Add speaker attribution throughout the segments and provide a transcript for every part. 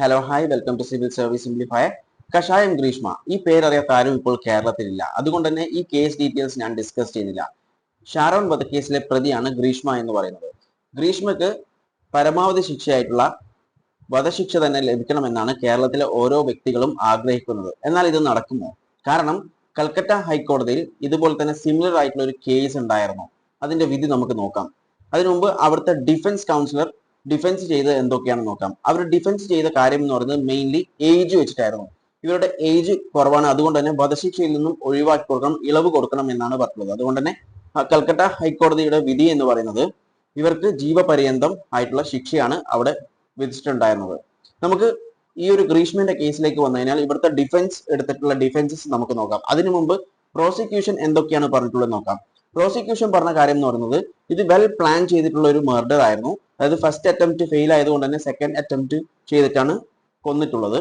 Speaker 1: Hello hi welcome to civil service simplifier കഷായം ഗ്രീഷ്മ ഈ പേരറിയാത്ത ആരും ഇപ്പോൾ കേരളത്തിലില്ല. അതുകൊണ്ട് തന്നെ ഈ കേസ് ഡീറ്റെയിൽസ് ഞാൻ ഡിസ്കസ് ചെയ്യുന്നില്ല. ഷാരോൺ വധക്കേസിലെ പ്രതിയാണ് ഗ്രീഷ്മ എന്ന് പറയുന്നത്. ഗ്രീഷ്മക്ക് പരമാവധി ശിക്ഷയായിട്ടുള്ള വധശിക്ഷ തന്നെ ലഭിക്കണമെന്നാണ് കേരളത്തിലെ ഓരോ വ്യക്തികളും ആഗ്രഹിക്കുന്നത്. എന്നാൽ ഇത് നടക്കുമോ? കാരണം കൽക്കട്ട ഹൈക്കോടതിയിൽ ഇതുപോലെ തന്നെ സിമിലർ ആയിട്ടുള്ള ഒരു കേസ് ഉണ്ടായിരുന്നു. അതിന്റെ വിധി നമുക്ക് നോക്കാം. അതിനുമുമ്പ് അവിടുത്തെ ഡിഫൻസ് കൗൺസിലർ ഡിഫൻസ് ചെയ്ത് എന്തൊക്കെയാണ് നോക്കാം. അവർ ഡിഫെൻസ് ചെയ്ത കാര്യം എന്ന് പറയുന്നത് മെയിൻലി ഏജ് വെച്ചിട്ടായിരുന്നു. ഇവരുടെ ഏജ് കുറവാണ്. അതുകൊണ്ട് തന്നെ വധശിക്ഷയിൽ നിന്നും ഒഴിവാക്കി കൊടുക്കണം ഇളവ് കൊടുക്കണം എന്നാണ് പറഞ്ഞത്. അതുകൊണ്ട് തന്നെ കൽക്കട്ട ഹൈക്കോടതിയുടെ വിധി എന്ന് പറയുന്നത് ഇവർക്ക് ജീവപര്യന്തം ആയിട്ടുള്ള ശിക്ഷയാണ് അവിടെ വിധിച്ചിട്ടുണ്ടായിരുന്നത്. നമുക്ക് ഈ ഒരു ഗ്രീഷ്മന്റെ കേസിലേക്ക് വന്നു കഴിഞ്ഞാൽ ഇവിടുത്തെ ഡിഫൻസ് എടുത്തിട്ടുള്ള ഡിഫൻസസ് നമുക്ക് നോക്കാം. അതിനു മുമ്പ് പ്രോസിക്യൂഷൻ എന്തൊക്കെയാണ് പറഞ്ഞിട്ടുള്ളത് നോക്കാം. പ്രോസിക്യൂഷൻ പറഞ്ഞ കാര്യം എന്ന് പറയുന്നത് ഇത് വെൽ പ്ലാൻ ചെയ്തിട്ടുള്ള ഒരു മർഡർ ആയിരുന്നു. അതായത് ഫസ്റ്റ് അറ്റംപ്റ്റ് ഫെയിൽ ആയതുകൊണ്ട് തന്നെ സെക്കൻഡ് അറ്റംപ്റ്റ് ചെയ്തിട്ടാണ് കൊന്നിട്ടുള്ളത്.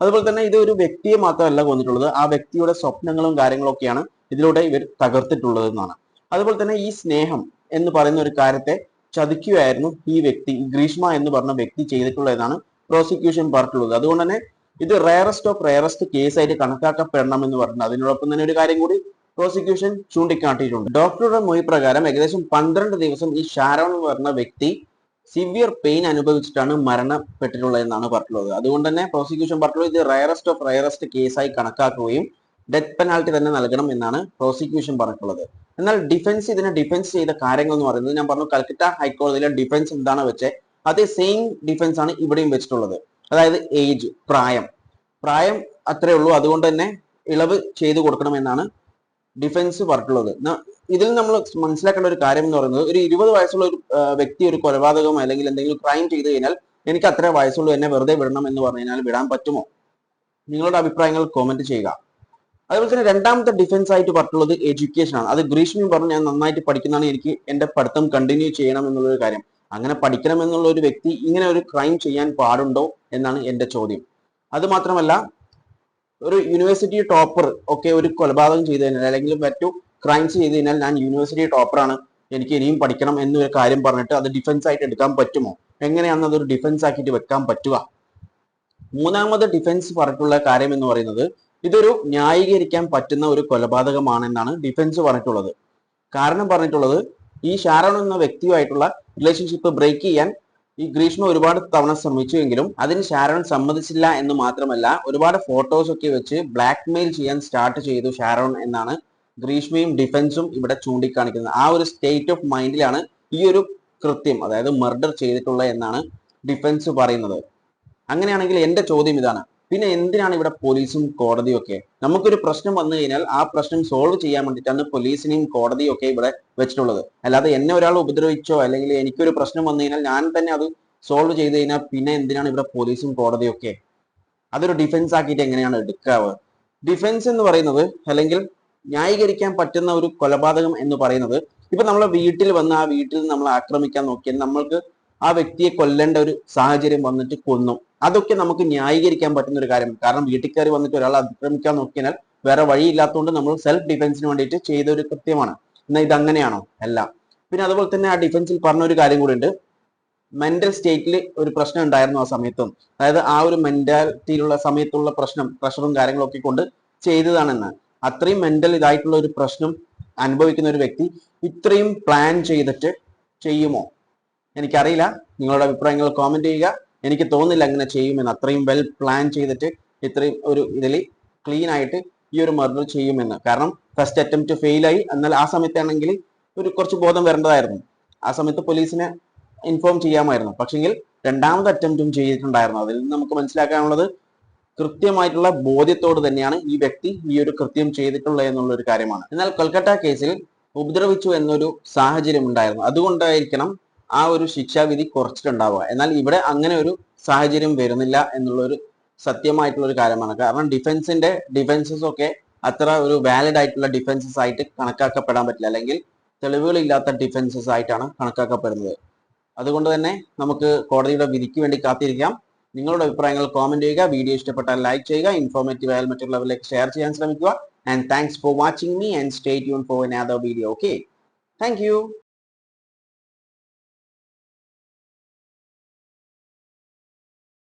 Speaker 1: അതുപോലെ തന്നെ ഇത് ഒരു വ്യക്തിയെ മാത്രമല്ല കൊന്നിട്ടുള്ളത്. ആ വ്യക്തിയുടെ സ്വപ്നങ്ങളും കാര്യങ്ങളും ഒക്കെയാണ് ഇതിലൂടെ ഇവർ തകർത്തിട്ടുള്ളത് എന്നാണ്. അതുപോലെ തന്നെ ഈ സ്നേഹം എന്ന് പറയുന്ന ഒരു കാര്യത്തെ ചതിക്കുകയായിരുന്നു ഈ വ്യക്തി ഗ്രീഷ്മ എന്ന് പറഞ്ഞ വ്യക്തി ചെയ്തിട്ടുള്ളതെന്നാണ് പ്രോസിക്യൂഷൻ പറഞ്ഞിട്ടുള്ളത്. അതുകൊണ്ട് തന്നെ ഇത് റയറസ്റ്റ് ഓഫ് റയറസ്റ്റ് കേസായിട്ട് കണക്കാക്കപ്പെടണം എന്ന് പറഞ്ഞു അതിനോടൊപ്പം തന്നെ ഒരു കാര്യം കൂടി പ്രോസിക്യൂഷൻ ചൂണ്ടിക്കാട്ടിയിട്ടുണ്ട്. ഡോക്ടറുടെ മൊഴി പ്രകാരം ഏകദേശം പന്ത്രണ്ട് ദിവസം ഈ ഷാരോൺ എന്ന് പറഞ്ഞ വ്യക്തി സിവിയർ പെയിൻ അനുഭവിച്ചിട്ടാണ് മരണപ്പെട്ടിട്ടുള്ളത് എന്നാണ് പറഞ്ഞിട്ടുള്ളത്. അതുകൊണ്ട് തന്നെ പ്രോസിക്യൂഷൻ പറഞ്ഞിട്ടുള്ളത് ഇത് റയറസ്റ്റ് ഓഫ് റയറസ്റ്റ് കേസായി കണക്കാക്കുകയും ഡെത്ത് പെനാൾട്ടി തന്നെ നൽകണം എന്നാണ് പ്രോസിക്യൂഷൻ പറഞ്ഞിട്ടുള്ളത്. എന്നാൽ ഡിഫൻസ് ഇതിനെ ഡിഫൻസ് ചെയ്ത കാര്യങ്ങൾ എന്ന് പറയുന്നത് ഞാൻ പറഞ്ഞു കൽക്കട്ട ഹൈക്കോടതിയിലെ ഡിഫൻസ് എന്താണ് വെച്ചേ അതേ സെയിം ഡിഫൻസ് ആണ് ഇവിടെയും വെച്ചിട്ടുള്ളത്. അതായത് ഏജ് പ്രായം. പ്രായം അത്രേ ഉള്ളൂ. അതുകൊണ്ട് തന്നെ ഇളവ് ചെയ്തു കൊടുക്കണമെന്നാണ് ഡിഫൻസ് വർക്കുള്ളത് ഇതിൽ നമ്മൾ മനസ്സിലാക്കേണ്ട ഒരു കാര്യം എന്ന് പറയുന്നത് ഒരു ഇരുപത് വയസ്സുള്ള ഒരു വ്യക്തി ഒരു കൊലപാതകം അല്ലെങ്കിൽ എന്തെങ്കിലും ക്രൈം ചെയ്തു കഴിഞ്ഞാൽ എനിക്ക് അത്ര വയസ്സുള്ളൂ എന്നെ വെറുതെ വിടണം എന്ന് പറഞ്ഞു കഴിഞ്ഞാൽ വിടാൻ പറ്റുമോ? നിങ്ങളുടെ അഭിപ്രായങ്ങൾ കോമെന്റ് ചെയ്യുക. അതുപോലെ തന്നെ രണ്ടാമത്തെ ഡിഫൻസ് ആയിട്ട് പറഞ്ഞിട്ടുള്ളത് എഡ്യൂക്കേഷൻ ആണ്. അത് ഗ്രീഷ്മി പറഞ്ഞു ഞാൻ നന്നായിട്ട് പഠിക്കുന്നതാണ് എനിക്ക് എന്റെ പഠിത്തം കണ്ടിന്യൂ ചെയ്യണം എന്നുള്ളൊരു കാര്യം. അങ്ങനെ പഠിക്കണം എന്നുള്ള ഒരു വ്യക്തി ഇങ്ങനെ ഒരു ക്രൈം ചെയ്യാൻ പാടുണ്ടോ എന്നാണ് എന്റെ ചോദ്യം. അത് മാത്രമല്ല ഒരു യൂണിവേഴ്സിറ്റി ടോപ്പർ ഒക്കെ ഒരു കൊലപാതകം ചെയ്തു കഴിഞ്ഞാൽ അല്ലെങ്കിൽ മറ്റു ക്രൈംസ് ചെയ്ത് കഴിഞ്ഞാൽ ഞാൻ യൂണിവേഴ്സിറ്റി ടോപ്പറാണ് എനിക്ക് ഇനിയും പഠിക്കണം എന്നൊരു കാര്യം പറഞ്ഞിട്ട് അത് ഡിഫൻസ് ആയിട്ട് എടുക്കാൻ പറ്റുമോ? എങ്ങനെയാണ് അതൊരു ഡിഫൻസ് ആക്കിയിട്ട് വെക്കാൻ പറ്റുക? മൂന്നാമത് ഡിഫൻസ് പറഞ്ഞിട്ടുള്ള കാര്യം എന്ന് പറയുന്നത് ഇതൊരു ന്യായീകരിക്കാൻ പറ്റുന്ന ഒരു കൊലപാതകമാണെന്നാണ് ഡിഫൻസ് പറഞ്ഞിട്ടുള്ളത്. കാരണം പറഞ്ഞിട്ടുള്ളത് ഈ ഷാരോൺ എന്ന വ്യക്തിയുമായിട്ടുള്ള റിലേഷൻഷിപ്പ് ബ്രേക്ക് ചെയ്യാൻ ഈ ഗ്രീഷ്മ ഒരുപാട് തവണ ശ്രമിച്ചുവെങ്കിലും അതിന് ഷാരോൺ സമ്മതിച്ചില്ല എന്ന് മാത്രമല്ല ഒരുപാട് ഫോട്ടോസ് ഒക്കെ വെച്ച് ബ്ലാക്ക് മെയിൽ ചെയ്യാൻ സ്റ്റാർട്ട് ചെയ്തു ഷാരോൺ എന്നാണ് ഗ്രീഷ്മയും ഡിഫൻസും ഇവിടെ ചൂണ്ടിക്കാണിക്കുന്നത്. ആ ഒരു സ്റ്റേറ്റ് ഓഫ് മൈൻഡിലാണ് ഈ ഒരു കൃത്യം അതായത് മർഡർ ചെയ്തിട്ടുള്ളത് എന്നാണ് ഡിഫൻസ് പറയുന്നത്. അങ്ങനെയാണെങ്കിൽ എന്റെ ചോദ്യം ഇതാണ്. പിന്നെ എന്തിനാണ് ഇവിടെ പോലീസും കോടതിയും ഒക്കെ? നമുക്കൊരു പ്രശ്നം വന്നു കഴിഞ്ഞാൽ ആ പ്രശ്നം സോൾവ് ചെയ്യാൻ വേണ്ടിയിട്ടാണ് പോലീസിനെയും കോടതിയും ഒക്കെ ഇവിടെ വെച്ചിട്ടുള്ളത്. അല്ലാതെ എന്നെ ഒരാൾ ഉപദ്രവിച്ചോ അല്ലെങ്കിൽ എനിക്കൊരു പ്രശ്നം വന്നു കഴിഞ്ഞാൽ ഞാൻ തന്നെ അത് സോൾവ് ചെയ്ത് കഴിഞ്ഞാൽ പിന്നെ എന്തിനാണ് ഇവിടെ പോലീസും കോടതിയും ഒക്കെ? അതൊരു ഡിഫൻസ് ആക്കിയിട്ട് എങ്ങനെയാണ് എടുക്കാവ്? ഡിഫൻസ് എന്ന് പറയുന്നത് അല്ലെങ്കിൽ ന്യായീകരിക്കാൻ പറ്റുന്ന ഒരു കൊലപാതകം എന്ന് പറയുന്നത് ഇപ്പൊ നമ്മളെ വീട്ടിൽ വന്ന് ആ വീട്ടിൽ നമ്മൾ ആക്രമിക്കാൻ നോക്കിയാൽ നമ്മൾക്ക് ആ വ്യക്തിയെ കൊല്ലേണ്ട ഒരു സാഹചര്യം വന്നിട്ട് കൊന്നു. അതൊക്കെ നമുക്ക് ന്യായീകരിക്കാൻ പറ്റുന്ന ഒരു കാര്യമാണ്. കാരണം വീട്ടിൽ കയറി വന്നിട്ട് ഒരാളെ അതിക്രമിക്കാൻ നോക്കിയാൽ വേറെ വഴിയില്ലാത്തതുകൊണ്ട് നമ്മൾ സെൽഫ് ഡിഫൻസിന് വേണ്ടിയിട്ട് ചെയ്ത ഒരു കൃത്യമാണ് എന്നാൽ ഇതങ്ങനെയാണോ അല്ല. പിന്നെ അതുപോലെ തന്നെ ആ ഡിഫൻസിൽ പറഞ്ഞ ഒരു കാര്യം കൂടി ഉണ്ട്. മെന്റൽ സ്റ്റേറ്റിൽ ഒരു പ്രശ്നം ഉണ്ടായിരുന്നു ആ സമയത്തും. അതായത് ആ ഒരു മെന്റാലിറ്റിയിലുള്ള സമയത്തുള്ള പ്രശ്നം പ്രഷറും കാര്യങ്ങളൊക്കെ കൊണ്ട് ചെയ്തതാണെന്ന്. അത്രയും മെന്റൽ ഇതായിട്ടുള്ള ഒരു പ്രശ്നം അനുഭവിക്കുന്ന ഒരു വ്യക്തി ഇത്രയും പ്ലാൻ ചെയ്തിട്ട് ചെയ്യുമോ? എനിക്കറിയില്ല. നിങ്ങളുടെ അഭിപ്രായങ്ങൾ കോമെന്റ് ചെയ്യുക. എനിക്ക് തോന്നില്ല അങ്ങനെ ചെയ്യുമെന്ന്. അത്രയും വെൽ പ്ലാൻ ചെയ്തിട്ട് ഇത്രയും ഒരു ഇതിൽ ക്ലീൻ ആയിട്ട് ഈ ഒരു മർഡർ ചെയ്യുമെന്ന്. കാരണം ഫസ്റ്റ് അറ്റംപ്റ്റ് ഫെയിലായി എന്നാൽ ആ സമയത്താണെങ്കിൽ ഒരു കുറച്ച് ബോധം വരേണ്ടതായിരുന്നു. ആ സമയത്ത് പോലീസിനെ ഇൻഫോം ചെയ്യാമായിരുന്നു. പക്ഷെങ്കിൽ രണ്ടാമത് അറ്റംപ്റ്റും ചെയ്തിട്ടുണ്ടായിരുന്നു. അതിൽ നിന്ന് നമുക്ക് മനസ്സിലാക്കാനുള്ളത് കൃത്യമായിട്ടുള്ള ബോധ്യത്തോട് തന്നെയാണ് ഈ വ്യക്തി ഈ ഒരു കൃത്യം ചെയ്തിട്ടുള്ളത് എന്നുള്ള ഒരു കാര്യമാണ്. എന്നാൽ കൊൽക്കത്ത കേസിൽ ഉപദ്രവിച്ചു എന്നൊരു സാഹചര്യം ഉണ്ടായിരുന്നു. അതുകൊണ്ടായിരിക്കണം ആ ഒരു ശിക്ഷാവിധി കുറച്ചിട്ടുണ്ടാവുക. എന്നാൽ ഇവിടെ അങ്ങനെ ഒരു സാഹചര്യം വരുന്നില്ല എന്നുള്ളൊരു സത്യമായിട്ടുള്ള ഒരു കാര്യമാണ്. കാരണം ഡിഫൻസിന്റെ ഡിഫൻസസ് ഒക്കെ അത്ര ഒരു വാലിഡ് ആയിട്ടുള്ള ഡിഫൻസസ് ആയിട്ട് കണക്കാക്കപ്പെടാൻ പറ്റില്ല. അല്ലെങ്കിൽ തെളിവുകളില്ലാത്ത ഡിഫൻസസ് ആയിട്ടാണ് കണക്കാക്കപ്പെടുന്നത്. അതുകൊണ്ട് തന്നെ നമുക്ക് കോടതിയുടെ വിധിക്ക് വേണ്ടി കാത്തിരിക്കാം. നിങ്ങളുടെ അഭിപ്രായങ്ങൾ കോമെന്റ് ചെയ്യുക. വീഡിയോ ഇഷ്ടപ്പെട്ടാൽ ലൈക്ക് ചെയ്യുക. ഇൻഫോർമേറ്റീവ് ആയാൽ മറ്റുള്ളവരിലേക്ക് ഷെയർ ചെയ്യാൻ ശ്രമിക്കുക. And thanks for watching me and stay tune for another video okay thank